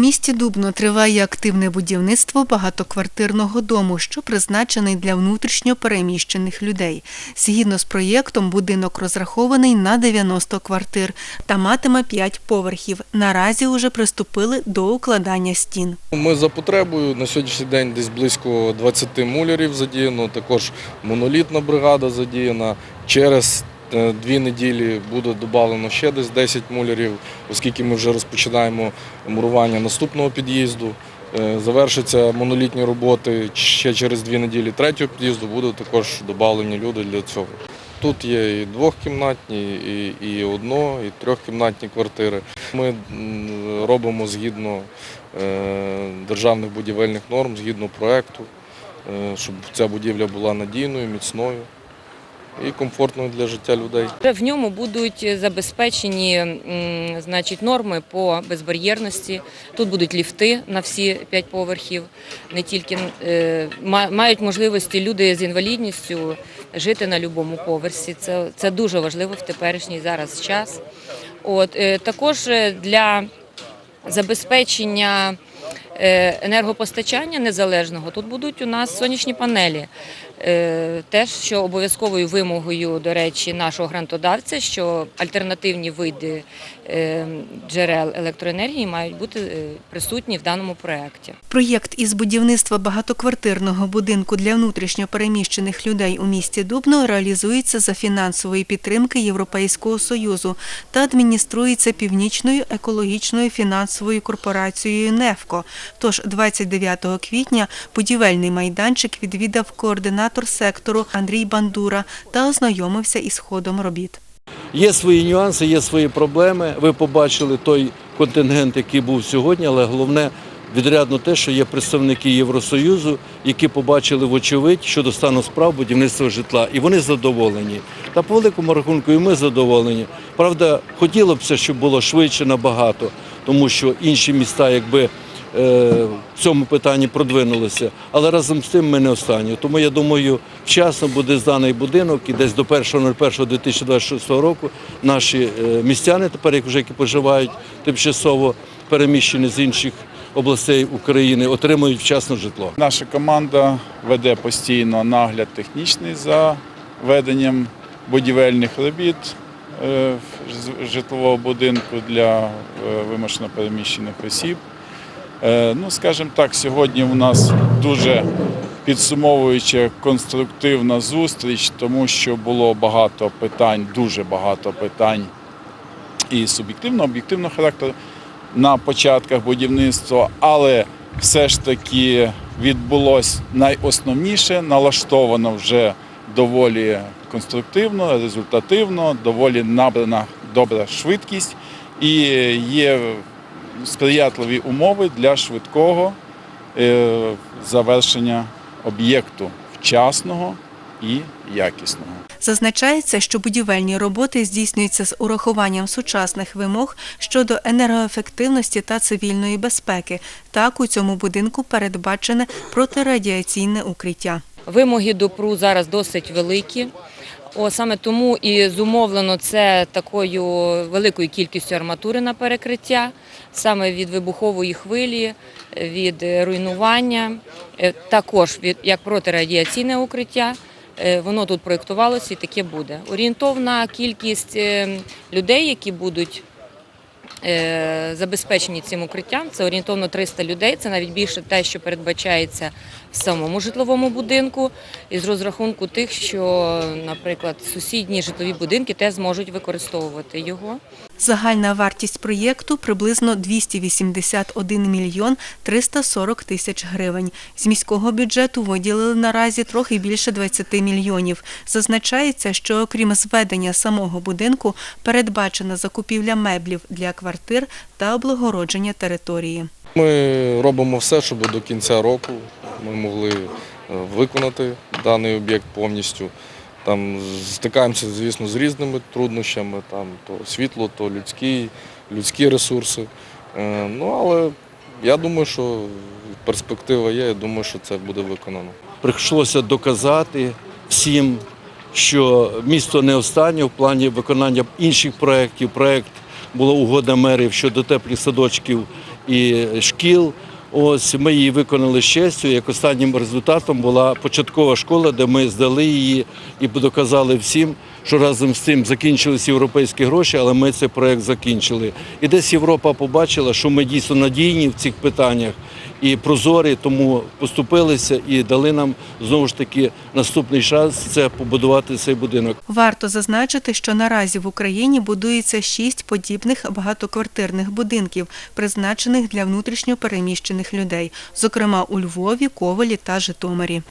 місті Дубно триває активне будівництво багатоквартирного дому, що призначений для внутрішньо переміщених людей. Згідно з проєктом, будинок розрахований на 90 квартир та матиме 5 поверхів. Наразі уже приступили до укладання стін. Ми за потребою на сьогоднішній день десь близько 20 мулярів задіяно, також монолітна бригада задіяна. Через дві неділі буде додано ще десь 10 мулярів, оскільки ми вже розпочинаємо мурування наступного під'їзду. Е, Завершаться монолітні роботи ще через дві неділі третього під'їзду, будуть також додавлені люди для цього. Тут є і двохкімнатні, і, і одно, і трьохкімнатні квартири. Ми робимо згідно е, державних будівельних норм, згідно проекту, е, щоб ця будівля була надійною, міцною і комфортною для життя людей. В ньому будуть забезпечені значить, норми по безбар'єрності. Тут будуть ліфти на всі п'ять поверхів. Не тільки е, мають можливості люди з інвалідністю жити на будь-якому поверсі. Це, це дуже важливо в теперішній зараз час. От, е, також е, для забезпечення енергопостачання незалежного тут будуть у нас сонячні панелі. Е, Теж, що обов'язковою вимогою, до речі, нашого грантодавця, що альтернативні види е, джерел електроенергії мають бути е, присутні в даному проєкті. Проєкт із будівництва багатоквартирного будинку для внутрішньо переміщених людей у місті Дубно реалізується за фінансової підтримки Європейського Союзу та адмініструється Північною екологічною фінансовою корпорацією «Нефко». Тож 29 квітня будівельний майданчик відвідав координатор сектору Андрій Бандура та ознайомився із ходом робіт. Є свої нюанси, є свої проблеми. Ви побачили той контингент, який був сьогодні, але головне відрядно те, що є представники Євросоюзу, які побачили вочевидь щодо стану справ будівництва житла, і вони задоволені. Та по великому рахунку, і ми задоволені. Правда, хотілося б, щоб було швидше набагато, тому що інші міста, якби в цьому питанні продвинулися, але разом з тим ми не останні. Тому я думаю, вчасно буде зданий будинок і десь до 1.01.2026 року наші е, містяни, тепер як вже які поживають тимчасово переміщені з інших областей України, отримують вчасно житло. Наша команда веде постійно нагляд технічний за веденням будівельних робіт е, житлового будинку для е, вимушено переміщених осіб. Е, Ну, скажімо так, сьогодні у нас дуже підсумовуюча конструктивна зустріч, тому що було багато питань, дуже багато питань і суб'єктивного, об'єктивного характеру на початках будівництва, але все ж таки відбулось найосновніше, налаштовано вже доволі конструктивно, результативно, доволі набрана добра швидкість. І є сприятливі умови для швидкого е, завершення об'єкту вчасного і якісного. Зазначається, що будівельні роботи здійснюються з урахуванням сучасних вимог щодо енергоефективності та цивільної безпеки. Так у цьому будинку передбачене протирадіаційне укриття. Вимоги до ПРУ зараз досить великі. О, саме тому і зумовлено це такою великою кількістю арматури на перекриття, саме від вибухової хвилі, від е, руйнування, е, також від як протирадіаційне укриття. Е, Воно тут проєктувалося і таке буде. Орієнтовна кількість людей, які будуть забезпечені цим укриттям. Це орієнтовно 300 людей. Це навіть більше те, що передбачається в самому житловому будинку, і з розрахунку тих, що, наприклад, сусідні житлові будинки теж зможуть використовувати його. Загальна вартість проєкту приблизно 281 мільйон 340 тисяч гривень. З міського бюджету виділили наразі трохи більше 20 мільйонів. Зазначається, що окрім зведення самого будинку передбачена закупівля меблів для квартир та облагородження території. Ми робимо все, щоб до кінця року ми могли е, виконати даний об'єкт повністю. Там стикаємося, звісно, з різними труднощами, там то світло, то людські, людські ресурси. Е, Ну, але я думаю, що перспектива є, я думаю, що це буде виконано. Прийшлося доказати всім, що місто не останнє в плані виконання інших проєктів. Проєкт була угода мерів щодо теплих садочків і шкіл. Ось ми її виконали з честю. Як останнім результатом була початкова школа, де ми здали її і доказали всім, що разом з цим закінчились європейські гроші, але ми цей проект закінчили. І десь Європа побачила, що ми дійсно надійні в цих питаннях і прозорі, тому поступилися і дали нам знову ж таки наступний шанс це побудувати цей будинок. Варто зазначити, що наразі в Україні будується шість подібних багатоквартирних будинків, призначених для внутрішньо переміщених людей, зокрема у Львові, Ковелі та Житомирі.